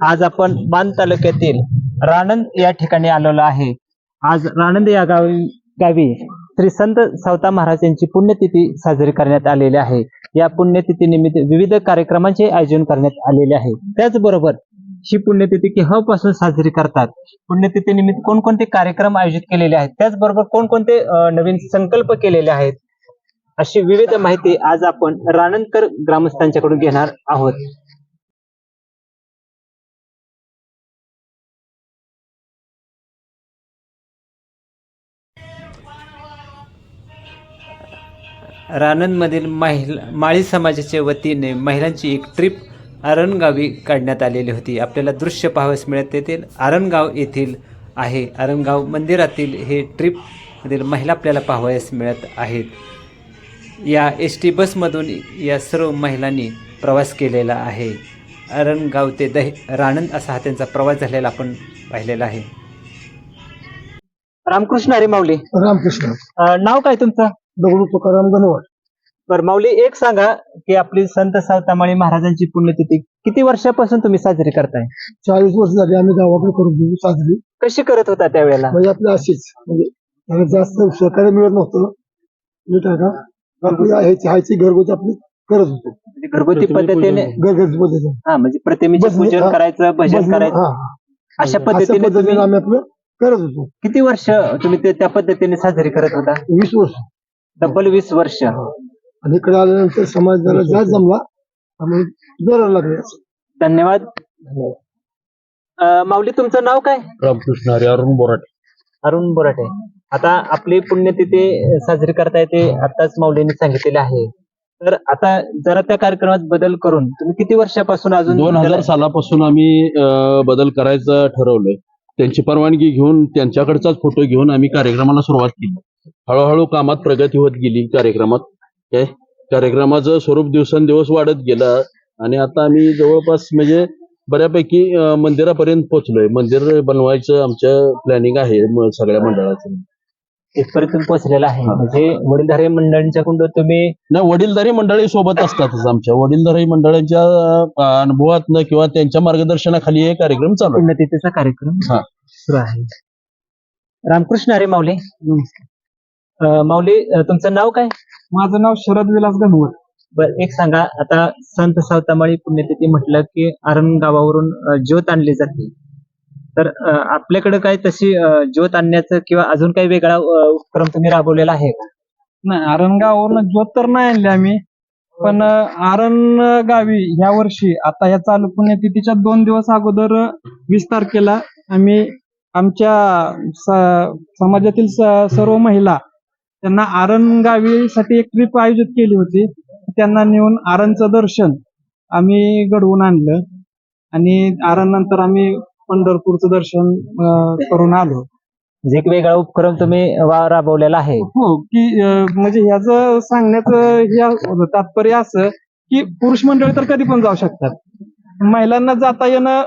आज आपण बांध तालुक्यातील राणंद या ठिकाणी आलेलो आहे. आज राणंद या गावी गावी श्री संत सावता महाराज यांची पुण्यतिथी साजरी करण्यात आलेली आहे. या पुण्यतिथी निमित्त विविध कार्यक्रमांचे आयोजन करण्यात आलेले आहे. त्याचबरोबर ही पुण्यतिथी केव्हापासून साजरी करतात? पुण्यतिथी निमित्त कोणकोणते कार्यक्रम आयोजित केलेले आहेत? त्याचबरोबर कोणकोणते नवीन संकल्प केलेले आहेत? अशी विविध माहिती आज आपण राणंदकर ग्रामस्थांच्याकडून घेणार आहोत. राणंदमधील महिला माळी समाजाच्या वतीने महिलांची एक ट्रिप आरणगावी काढण्यात आलेली होती. आपल्याला दृश्य पाहावयास मिळत येथील आरणगाव येथील आहे. आरणगाव मंदिरातील हे ट्रिपमधील महिला आपल्याला पाहावयास मिळत आहेत. या एस टी बसमधून या सर्व महिलांनी प्रवास केलेला आहे. आरणगाव ते दही राणंद असा हा त्यांचा प्रवास झालेला आपण पाहिलेला आहे. रामकृष्ण हरी माऊली रामकृष्ण नाव काय तुमचं? दगडू तुकाराम गणवट बर माऊली एक सांगा की आपली संत सावतामाळी महाराजांची पुण्यतिथी किती वर्षापासून तुम्ही साजरी करताय? चाळीस वर्ष झाली आम्ही गावाकडे करून दिली साजरी. कशी करत होता त्यावेळेला? म्हणजे आपली अशीच म्हणजे जास्त सहकार्य मिळत नव्हतं. नीट आहे का? ह्याची हायची घरगुती आपली करत होतो. म्हणजे घरगुती पद्धतीने घरगुती पद्धतीने. हा म्हणजे प्रतिमेचे भजन- पूजन हा. करायचं भजन करायचं. हा, हा. अशा अशा पद्धतीने तुम्ही पद्धतीने आम्ही आपलं करत होतो. किती वर्ष तुम्ही ते त्या पद्धतीने साजरी करत होता? वीस वर्ष. तब्बल वीस वर्ष. आणि इकडे आल्यानंतर समाज जरा जास्त जमला. आम्ही लागले. असं. धन्यवाद. अं, माऊली तुमचं नाव काय? रामकृष्ण हरी अरुण बोराटे. अरुण बोराटे. आता आपली पुण्यतिथी साजरी करता येते आताच माऊलींनी सांगितलेले आहे. तर आता जरा त्या कार्यक्रमात बदल करून तुम्ही किती वर्षापासून अजून दोन हजार त्याला- सालापासून आम्ही अं, बदल करायचं ठरवलं त्यांची परवानगी घेऊन त्यांच्याकडचाच फोटो घेऊन आम्ही कार्यक्रमाला सुरुवात केली. हळूहळू कामात प्रगती होत गेली कार्यक्रमात. काय कार्यक्रमाचं स्वरूप दिवसेंदिवस वाढत गेलं आणि आता आम्ही जवळपास म्हणजे बऱ्यापैकी अं, मंदिरापर्यंत पोहोचलोय. मंदिर बनवायचं आमचं प्लॅनिंग आहे म- सगळ्या मंडळाचं. इथपर्यंत पोहोचलेला आहे. म्हणजे वडीलधारे मंडळींच्याकडून तुम्ही नाही वडीलधारी मंडळी सोबत असतातच आमच्या. वडीलधारी मंडळांच्या अनुभवातनं किंवा त्यांच्या मार्गदर्शनाखाली हे कार्यक्रम चालू आहे. पुण्यतिथीचा कार्यक्रम हा. सुरू आहे. रामकृष्ण अरे माऊली. अं, माऊली अं, तुमचं नाव काय? माझं नाव शरद विलास गणवट बर एक सांगा आता संत सावतामाळी पुण्यतिथी म्हटलं की आरण गावावरून अं, ज्योत आणली जाते. तर अं, आपल्याकडे काय तशी अं, ज्योत आणण्याचं किंवा अजून काही वेगळा अं, उपक्रम तुम्ही राबवलेला आहे का? नाही आरणगाववरून ज्योत तर नाही आणली आम्ही पण आरण गावी ह्या वर्षी आता या चालू पुण्यतिथीच्या दोन दिवस अगोदर वीस तारखेला आम्ही आमच्या स- समाजातील स- सर्व महिला त्यांना आरण गावीसाठी एक ट्रिप आयोजित केली होती. त्यांना नेऊन आरणचं दर्शन आम्ही घडवून आणलं. आणि आरण नंतर आम्ही पंढरपूरचं दर्शन करून आलो. म्हणजे एक वेगळा उपक्रम तुम्ही राबवलेला आहे. हो की म्हणजे ह्याचं सांगण्याचं तात्पर्य असं की पुरुष मंडळी तर कधी पण जाऊ शकतात. महिलांना जाता येणं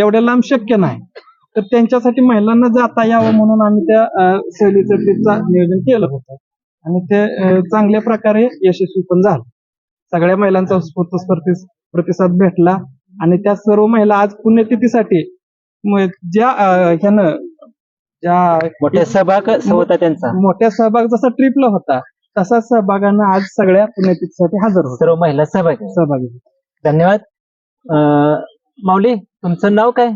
एवढ्या लांब शक्य नाही. तर त्यांच्यासाठी महिलांना जाता यावं म्हणून आम्ही त्या सहलीचं ट्रिपचं नियोजन केलं होतं. आणि ते चांगल्या प्रकारे यशस्वी पण झालं. सगळ्या महिलांचा प्रति- प्रतिसाद भेटला. आणि त्या सर्व महिला आज पुण्यतिथीसाठी ज्या ह्यानं ज्या मोठ्या सहभाग होता त्यांचा. मोठ्या सहभाग जसा ट्रिपला होता तसा सहभागानं आज सगळ्या पुण्यतिथीसाठी हजर होत सर्व महिला सहभागी. सहभागी. धन्यवाद. अं, माऊली तुमचं नाव काय?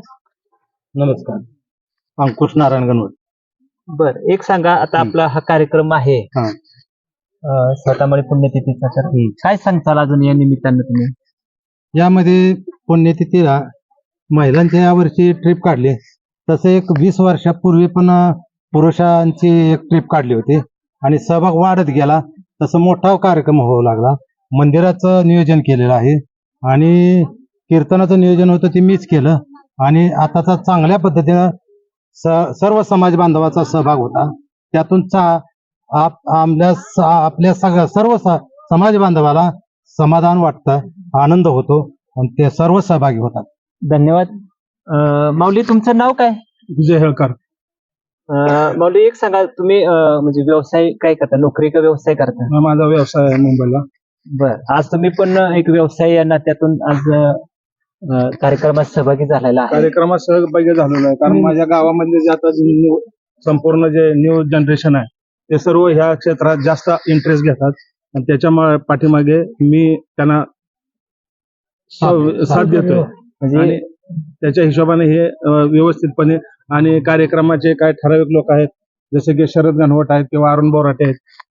नमस्कार. अंकुश नारायण गणवट बर एक सांगा आता आपला हा कार्यक्रम आहे. हा. अं, स्वतःमुळे पुण्यतिथीचा तर काय सांगताल अजून या निमित्तानं तुम्ही? यामध्ये पुण्यतिथीला महिलांच्या यावर्षी ट्रिप काढली. तसं एक वीस वर्षापूर्वी पण अं, पुरुषांची एक ट्रिप काढली होती. आणि सहभाग वाढत गेला. तसं मोठा कार्यक्रम होऊ लागला. मंदिराचं नियोजन केलेलं आहे. आणि कीर्तनाचं नियोजन होतं ते मीच केलं. आणि आताचा चांगल्या पद्धतीनं स सर्व समाज बांधवाचा सहभाग होता. त्यातून चा आप आपल्या आपल्या सगळ्या सर्व स- समाज बांधवाला समाधान वाटतं आनंद होतो आणि ते सर्व सहभागी होतात. धन्यवाद. माऊली तुमचं नाव काय? विजय हेळकर. अं, माऊली एक सांगा तुम्ही म्हणजे व्यवसाय काय करता? नोकरी का व्यवसाय करता? हा माझा व्यवसाय आहे मुंबईला. बर आज तुम्ही पण एक व्यवसाय या नात्यातून आज अं, कार्यक्रमात सहभागी झालेला आहे. कार्यक्रमात सहभागी झालेलो आहे. कारण माझ्या गावामधले जे आता जे न्यू संपूर्ण जे न्यू जनरेशन आहे ते सर्व ह्या क्षेत्रात जास्त इंटरेस्ट घेतात. आणि त्याच्या मा- पाठीमागे मी त्यांना साथ देतोय. म्हणजे आणि त्याच्या हिशोबाने हे अं, व्यवस्थितपणे आणि कार्यक्रमाचे काय ठराविक लोक आहेत जसे की शरद गणवट आहेत किंवा अरुण बोराटे आहेत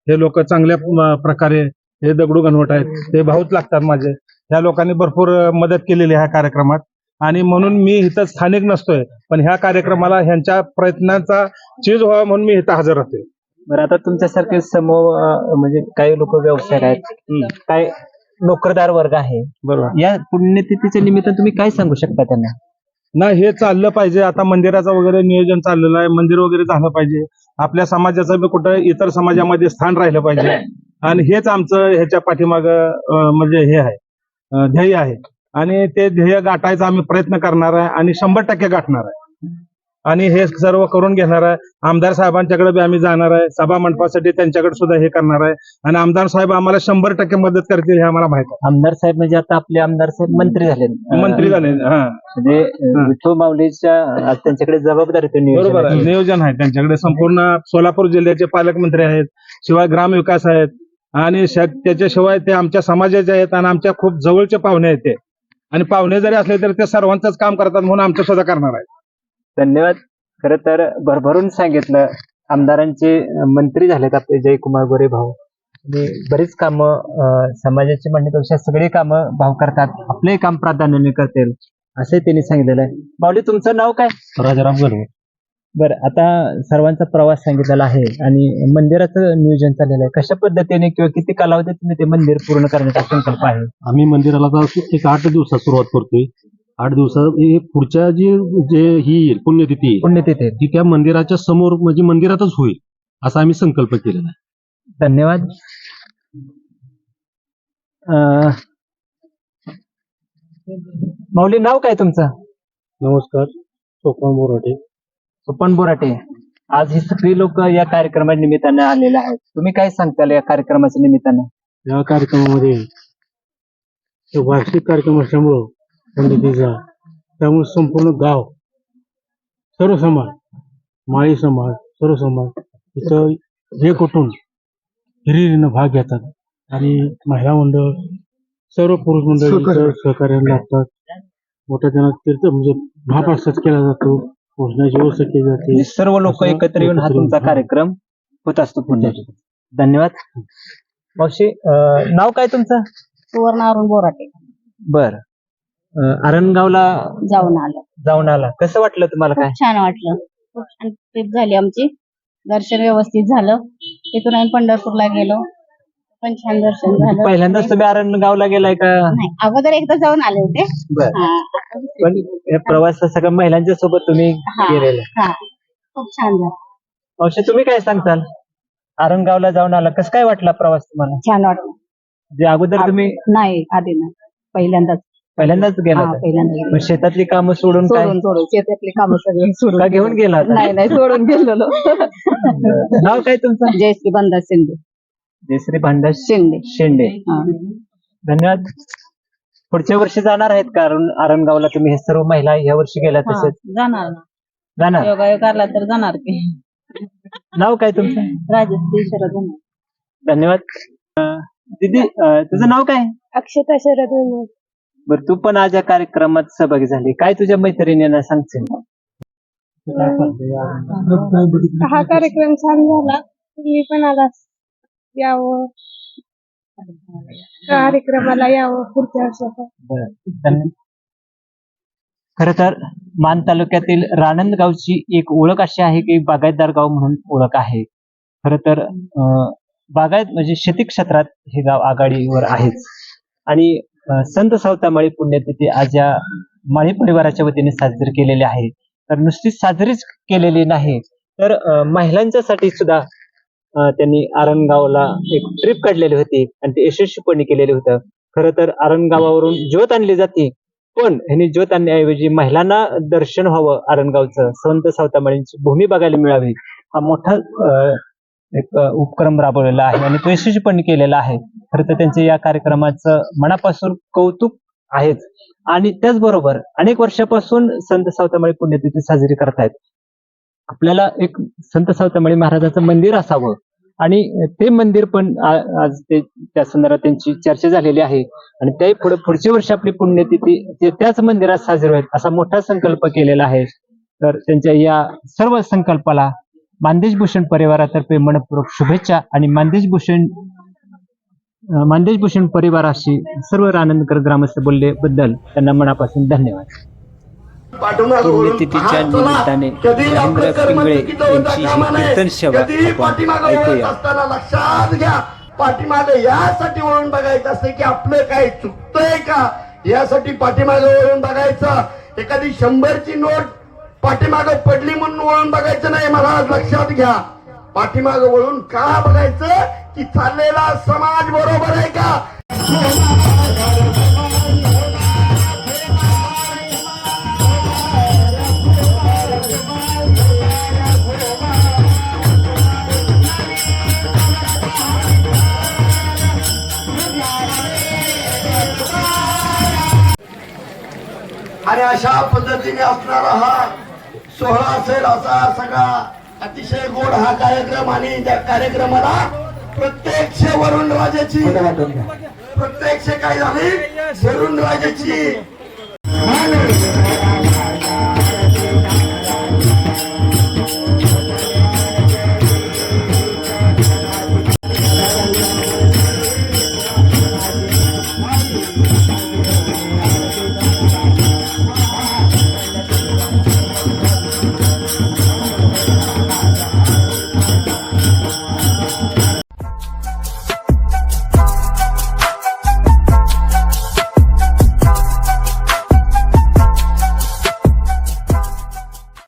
हे लोक चांगल्या अं, प्रकारे हे दगडू गणवट आहेत ते भाऊच लागतात माझे. ह्या लोकांनी भरपूर मदत केलेली आहे ह्या कार्यक्रमात. आणि म्हणून मी इथं स्थानिक नसतोय पण ह्या कार्यक्रमाला ह्यांच्या प्रयत्नांचा चीज व्हावा म्हणून मी इथं हजर राहतोय. बरं आता तुमच्यासारखे समूह अं, म्हणजे काही लोक व्यवसाय आहेत काय नोकरदार वर्ग आहे बरोबर. या पुण्यतिथीच्या निमित्तानं तुम्ही काय सांगू शकता त्यांना? ना हे चाललं पाहिजे. आता मंदिराचं वगैरे नियोजन चाललेलं आहे मंदिर वगैरे झालं पाहिजे. आपल्या समाजाचं बी कुठं इतर समाजामध्ये स्थान राहिलं पाहिजे. आणि हेच आमचं ह्याच्या पाठीमाग म्हणजे हे आहे. ध्येय आहे. आणि ते ध्येय गाठायचा आम्ही प्रयत्न करणार आहे आणि शंभर टक्के गाठणार आहे. आणि हे सर्व करून घेणार आहे. आमदार साहेबांच्याकडे बी आम्ही जाणार आहे. सभा मंडपासाठी त्यांच्याकडे सुद्धा हे करणार आहे. आणि आमदार साहेब आम्हाला शंभर टक्के मदत करतील हे आम्हाला माहीत आमदार साहेब म्हणजे आता आपले आमदार साहेब मंत्री झाले. आहे मंत्री झाले. हा. म्हणजे विठू माऊलीच्या त्यांच्याकडे जबाबदारी. बरोबर आहे. नियोजन आहे त्यांच्याकडे. संपूर्ण सोलापूर जिल्ह्याचे पालकमंत्री आहेत. शिवाय ग्रामविकास आहेत. आणि त्याच्याशिवाय ते आमच्या समाजाचे आहेत आणि आमच्या खूप जवळचे पाहुणे आहेत ते. आणि पाहुणे जरी असले तरी ते सर्वांचंच काम करतात म्हणून आमचं सुद्धा करणार आहे. धन्यवाद. खर तर भरभरून सांगितलं. आमदारांचे मंत्री झालेत आपले जयकुमार गोरे भाऊ. आणि बरीच कामं समाजाची म्हणण्यापेक्षा सगळी कामं भाऊ करतात. आपले काम प्राधान्याने करतील. असे त्यांनी सांगितलेलं आहे. माऊली तुमचं नाव काय? राजाराम गणवत बरं आता सर्वांचा प्रवास सांगितलेला आहे आणि मंदिराचं नियोजन चाललेलं आहे. कशा पद्धतीने किंवा किती कालावधीत तुम्ही ते मंदिर पूर्ण करण्याचा संकल्प आहे? आम्ही मंदिराला आता एक आठ दिवसात सुरुवात करतोय. आठ दिवसात हे पुढच्या जी जे ही येईल पुण्यतिथी पुण्यतिथी ती त्या मंदिराच्या समोर म्हणजे मंदिरातच होईल असा आम्ही संकल्प केलेला आहे. धन्यवाद. अं, माऊली नाव काय तुमचं? नमस्कार सोपान बोराटे. सुपन बोराटे आज ही सगळी लोक या कार्यक्रमाच्या निमित्तानं आलेले आहेत. तुम्ही काय सांगताल या कार्यक्रमाच्या निमित्तानं? या कार्यक्रमामध्ये हे वार्षिक कार्यक्रम असल्यामुळं पंडितीचा त्यामुळे संपूर्ण गाव सर्व समाज माळी समाज सर्व समाज इथं एक उठून हिरिरीनं भाग घेतात. आणि महिला मंडळ सर्व पुरुष मंडळ सहकार्याला लागतात. मोठ्या जणात तीर्थ म्हणजे महाप्रसाद केला जातो. केली जाते. सर्व लोक असं एकत्र येऊन हा एकत्र तुमचा येऊन, कार्यक्रम होत असतो पुढे धन्यवाद. मावशी अं, नाव काय तुमचं? सुवर्ण अरुण बोराटे. बर. आरणगावला जाऊन आलो. जाऊन आला. कसं वाटलं तुम्हाला काय? खूप छान वाटलं. खूप छान ट्रिप झाली आमची. दर्शन व्यवस्थित झालं. तिथून आम्ही पंढरपूरला गेलो. पण छान दर्शन झालं. पहिल्यांदाच तुम्ही आरणगावला गेलाय का? नाही अगोदर एकदा जाऊन आले होते. बर. हा. पण या प्रवासात सगळं महिलांच्या सोबत तुम्ही हा. गेलेला. हा. खूप छान झालं. मावशी तुम्ही काय सांगताल? आरणगावला जाऊन आला. कसं काय वाटला प्रवास तुम्हाला? छान वाटलं. जे अगोदर तुम्ही नाही आधी नाही. पहिल्यांदाच. पहिल्यांदाच गेला हा, होता. पहिल्यांदा. मग शेतातली कामं सोडून काय? सोडून सोडून. शेतातली कामं सगळी सोडून का घेऊन गेला. होता? नाही नाही सोडून गेलेलो. नाव काय तुमचं? जयश्री बंदा शिंदे. जयश्री भांडा? शिंदे शेंडे. हा. धन्यवाद. पुढच्या वर्षी जाणार आहेत कारण आरणगावला तुम्ही? हे सर्व महिला या वर्षी गेल्या हा, तसेच? जाणार ना. जाणार? योगायोग आला तर जाणार की. नाव काय तुमचं? राजश्री शरद धन्यवाद. अं, दीदी अं, तुझं नाव काय? अक्षता शरद बर तू पण आज या कार्यक्रमात सहभागी झाली. काय तुझ्या मैत्रिणींना सांगशील? हा कार्यक्रम छान झाला. तुम्ही पण आला यावं. कार्यक्रमाला यावं पुढच्या वर्षात खर तर मान तालुक्यातील राणंद गावची एक ओळख अशी आहे की बागायतदार गाव म्हणून ओळख आहे. खर तर अं, बागायत म्हणजे शेती क्षेत्रात हे गाव आघाडीवर आहेच. आणि अं, संत सावतामाळी पुण्यतिथी आज या माळी परिवाराच्या वतीने साजरी केलेली आहे. तर नुसती साजरीच केलेली नाही तर अं, महिलांच्यासाठी सुद्धा त्यांनी आरणगावला एक ट्रिप काढलेली होती आणि ते यशस्वीपणे केलेलं होतं. खरं तर आरणगावावरून ज्योत आणली जाते पण ह्यांनी ज्योत आणण्याऐवजी महिलांना दर्शन व्हावं आरणगावचं. संत सावतामाळींची भूमी बघायला मिळावी. हा मोठा एक उपक्रम राबवलेला आहे आणि तो यशस्वीपणे केलेला आहे. खरं तर त्यांचे या कार्यक्रमाचं मनापासून कौतुक आहेच. आणि त्याचबरोबर अनेक वर्षापासून संत सावतामाळी पुण्यतिथी साजरी करतायत. आपल्याला एक संत सावतामाळी महाराजांचं मंदिर असावं. आणि ते मंदिर पण आज ते त्या संदर्भात त्यांची चर्चा झालेली आहे. आणि त्याही पुढे पुढच्या वर्षी आपली पुण्यतिथी ते त्याच मंदिरात साजरी होईल असा मोठा संकल्प केलेला आहे. तर त्यांच्या या सर्व संकल्पाला मानदेश भूषण परिवारातर्फे मनपूर्वक शुभेच्छा आणि मानदेश भूषण भूषण परिवाराशी सर्व रानंदकर ग्रामस्थ बोलले बद्दल त्यांना मनापासून धन्यवाद. पुण्यतिथीच्या निमित्ताने महेंद्र पिंगळे यांची ही कीर्तन आपण ऐकूया. लक्षात घ्या पाठीमागे यासाठी वळून बघायचं असतं की आपलं काय चुकतंय का? यासाठी पाठीमागे वळून बघायचं. एखादी शंभरची नोट पाठीमागे पडली म्हणून वळून बघायचं नाही मला लक्षात घ्या. पाठीमागे वळून का बघायचं? की चाललेला समाज बरोबर आहे का? पद्धतीने असणारा हा सोहळा असेल असा सगळा. अतिशय गोड हा कार्यक्रम आणि त्या कार्यक्रमाला प्रत्यक्ष वरुण राजाची प्रत्यक्ष काय झाली? वरुण राजाची